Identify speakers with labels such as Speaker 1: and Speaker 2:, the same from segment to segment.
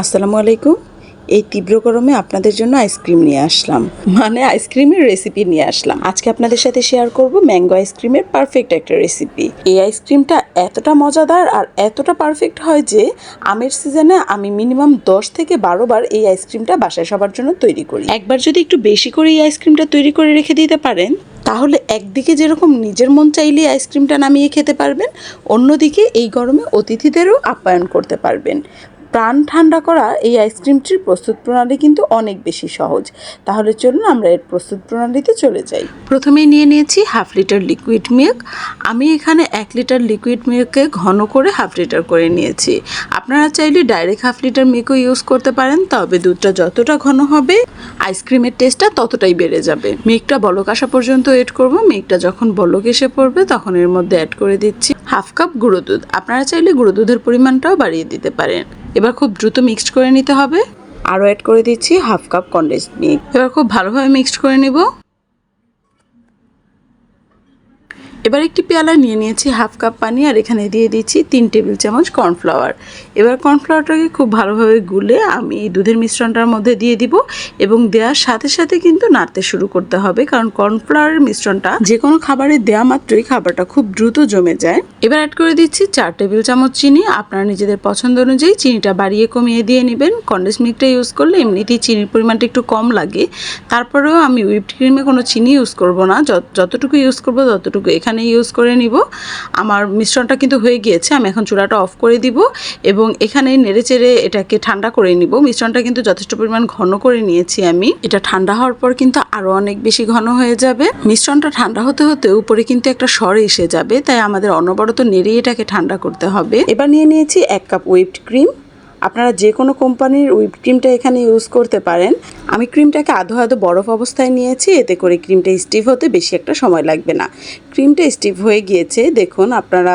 Speaker 1: আসসালামু আলাইকুম। এই তীব্র গরমে আপনাদের জন্য আইসক্রিম নিয়ে আসলাম। মানে আইসক্রিমের রেসিপি নিয়ে আসলাম। আজকে আপনাদের সাথে শেয়ার করব ম্যাঙ্গো আইসক্রিমের পারফেক্ট একটা রেসিপি এই আইসক্রিমটা এতটা মজাদার আর এতটা পারফেক্ট হয় যে, আমের সিজনে আমি মিনিমাম দশ থেকে বারো বার এই আইসক্রিমটা বাসায় সবার জন্য তৈরি করি। একবার যদি একটু বেশি করে এই আইসক্রিমটা তৈরি করে রেখে দিতে পারেন, তাহলে একদিকে যেরকম নিজের মন চাইলে আইসক্রিমটা নামিয়ে খেতে পারবেন, অন্যদিকে এই গরমে অতিথিদেরও আপ্যায়ন করতে পারবেন। প্রাণ ঠান্ডা করা এই আইসক্রিমটির প্রস্তুত প্রণালী কিন্তু অনেক বেশি সহজ। তাহলে চলুন আমরা এর প্রস্তুত প্রণালীতে চলে যাই। প্রথমেই নিয়ে নিয়েছি হাফ লিটার লিকুইড মিল্ক আমি এখানে এক লিটার লিকুইড মিল্ককে ঘন করে হাফ লিটার করে নিয়েছি। আপনারা চাইলে ডাইরেক্ট হাফ লিটার মিল্কও ইউজ করতে পারেন, তবে দুধটা যতটা ঘন হবে আইসক্রিমের টেস্টটা ততটাই বেড়ে যাবে। মিল্কটা বলক আসা পর্যন্ত এড করব। মিল্কটা যখন বলক এসে পড়বে, তখন এর মধ্যে অ্যাড করে দিচ্ছি হাফ কাপ গুঁড়ো দুধ। আপনারা চাইলে গুঁড়ো দুধের পরিমাণটাও বাড়িয়ে দিতে পারেন। এবার খুব দ্রুত মিক্সড করে নিতে হবে। আরও অ্যাড করে দিচ্ছি হাফ কাপ কন্ডেন্স মিল্ক এবার খুব ভালোভাবে মিক্সড করে নিব। এবার একটি পেয়ালা নিয়ে নিয়েছি হাফ কাপ পানি আর এখানে দিয়ে দিচ্ছি তিন টেবিল চামচ কর্নফ্লাওয়ার। এবার কর্নফ্লাওয়ারটাকে খুব ভালোভাবে গুলে আমি এই দুধের মিশ্রণটার মধ্যে দিয়ে দিব এবং দেওয়ার সাথে সাথে কিন্তু নাড়তে শুরু করতে হবে কারণ কর্নফ্লাওয়ারের মিশ্রণটা যে কোনো খাবারে দেওয়া মাত্রই খাবারটা খুব দ্রুত জমে যায়। এবার অ্যাড করে দিচ্ছি চার টেবিল চামচ চিনি। আপনারা নিজেদের পছন্দ অনুযায়ী চিনিটা বাড়িয়ে কমিয়ে দিয়ে নেবেন। কন্ডেন্স মিল্কটা ইউজ করলে এমনিতেই চিনির পরিমাণটা একটু কম লাগে। তারপরেও আমি হুইপড ক্রিমে কোনো চিনি ইউজ করব না। যত- যতটুকু ইউজ করব ততটুকু। এখানে ইউজ করে নিব। আমার মিশ্রণটা কিন্তু হয়ে গিয়েছে, আমি এখন চুলাটা অফ করে দিব এবং এখানে নেড়ে চেড়ে এটাকে ঠান্ডা করে নিব। মিশ্রণটা কিন্তু যথেষ্ট পরিমাণ ঘন করে নিয়েছি আমি। এটা ঠান্ডা হওয়ার পর কিন্তু আরও অনেক বেশি ঘন হয়ে যাবে। মিশ্রণটা ঠান্ডা হতে হতে উপরে কিন্তু একটা স্বর এসে যাবে, তাই আমাদের অনবরত নেড়ে এটাকে ঠান্ডা করতে হবে। এবার নিয়ে নিয়েছি এক কাপ হুইপড ক্রিম আপনারা যে কোনো কোম্পানির হুইপ ক্রিমটা এখানে ইউজ করতে পারেন। আমি ক্রিমটাকে আধো আধো বরফ অবস্থায় নিয়েছি, এতে করে ক্রিমটা স্টিভ হতে বেশি একটা সময় লাগবে না। ক্রিমটা স্টিভ হয়ে গিয়েছে, দেখুন আপনারা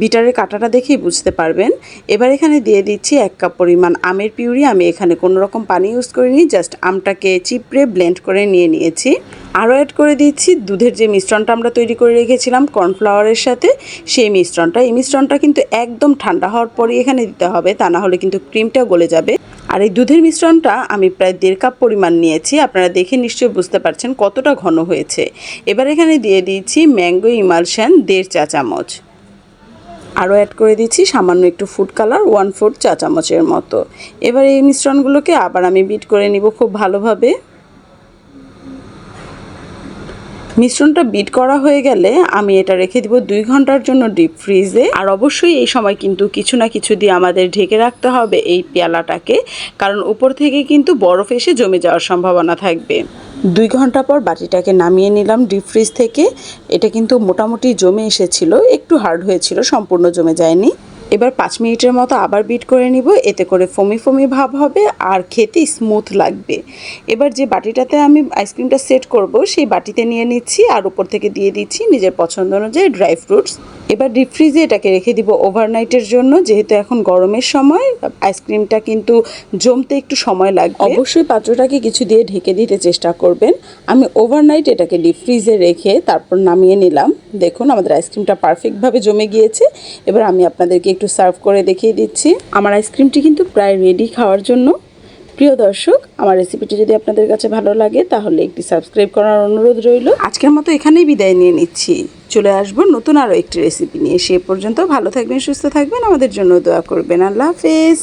Speaker 1: বিটারের কাটাটা দেখেই বুঝতে পারবেন। এবার এখানে দিয়ে দিচ্ছি এক কাপ পরিমাণ আমের পিউরি। আমি এখানে কোনো রকম পানি ইউজ করিনি, জাস্ট আমটাকে চিপড়ে ব্লেন্ড করে নিয়ে নিয়েছি। আরও অ্যাড করে দিচ্ছি, দুধের যে মিশ্রণটা আমরা তৈরি করে রেখেছিলাম কর্নফ্লাওয়ারের সাথে, সেই মিশ্রণটা। এই মিশ্রণটা কিন্তু একদম ঠান্ডা হওয়ার পরই এখানে দিতে হবে, তা না হলে কিন্তু ক্রিমটা গলে যাবে। আর এই দুধের মিশ্রণটা আমি প্রায় দেড় কাপ পরিমাণ নিয়েছি, আপনারা দেখে নিশ্চয়ই বুঝতে পারছেন কতটা ঘন হয়েছে। এবার এখানে দিয়ে দিয়েছি ম্যাঙ্গো ইমালশান দেড় চা চামচ। আরও অ্যাড করে দিচ্ছি সামান্য একটু ফুড কালার ওয়ান ফোর্থ চা চামচের মতো। এবার এই মিশ্রণগুলোকে আবার আমি বিট করে নিব খুব ভালোভাবে। মিশ্রণটা বিট করা হয়ে গেলে আমি এটা রেখে দিব দুই ঘণ্টার জন্য ডিপ ফ্রিজে আর অবশ্যই এই সময় কিন্তু কিছু না কিছু দিয়ে আমাদের ঢেকে রাখতে হবে এই পেয়ালাটাকে, কারণ উপর থেকে কিন্তু বরফ এসে জমে যাওয়ার সম্ভাবনা থাকবে। দুই ঘণ্টা পর বাটিটাকে নামিয়ে নিলাম ডিপ ফ্রিজ থেকে। এটা কিন্তু মোটামুটি জমে এসেছিল, একটু হার্ড হয়েছিল, সম্পূর্ণ জমে যায়নি। এবার পাঁচ মিনিটের মতো আবার বিট করে নিব, এতে করে ফমি ফমি ভাব হবে আর খেতে স্মুথ লাগবে। এবার যে বাটিটাতে আমি আইসক্রিমটা সেট করব, সেই বাটিতে নিয়ে নিচ্ছি আর উপর থেকে দিয়ে দিচ্ছি নিজের পছন্দ অনুযায়ী ড্রাই ফ্রুটস এবার ডিপ ফ্রিজে এটাকে রেখে দিব ওভারনাইটের জন্য, যেহেতু এখন গরমের সময় আইসক্রিমটা কিন্তু জমতে একটু সময় লাগবে। অবশ্যই পাত্রটাকে কিছু দিয়ে ঢেকে দিতে চেষ্টা করবেন। আমি ওভারনাইট এটাকে ডিপ ফ্রিজে রেখে তারপর নামিয়ে নিলাম। দেখুন, আমাদের আইসক্রিমটা পারফেক্টভাবে জমে গিয়েছে। এবার আমি আপনাদেরকে একটু সার্ভ করে দেখিয়ে দিচ্ছি। আমার আইসক্রিমটি কিন্তু প্রায় রেডি খাওয়ার জন্য। প্রিয় দর্শক, আমার রেসিপিটি যদি আপনাদের কাছে ভালো লাগে, তাহলে একটি সাবস্ক্রাইব করার অনুরোধ রইল। আজকের মতো এখানেই বিদায় নিয়ে নিচ্ছি। চলে আসব নতুন আরও একটি রেসিপি নিয়ে। সে পর্যন্ত ভালো থাকবেন, সুস্থ থাকবেন। আমাদের জন্য দোয়া করবেন। আল্লাহ হাফেজ।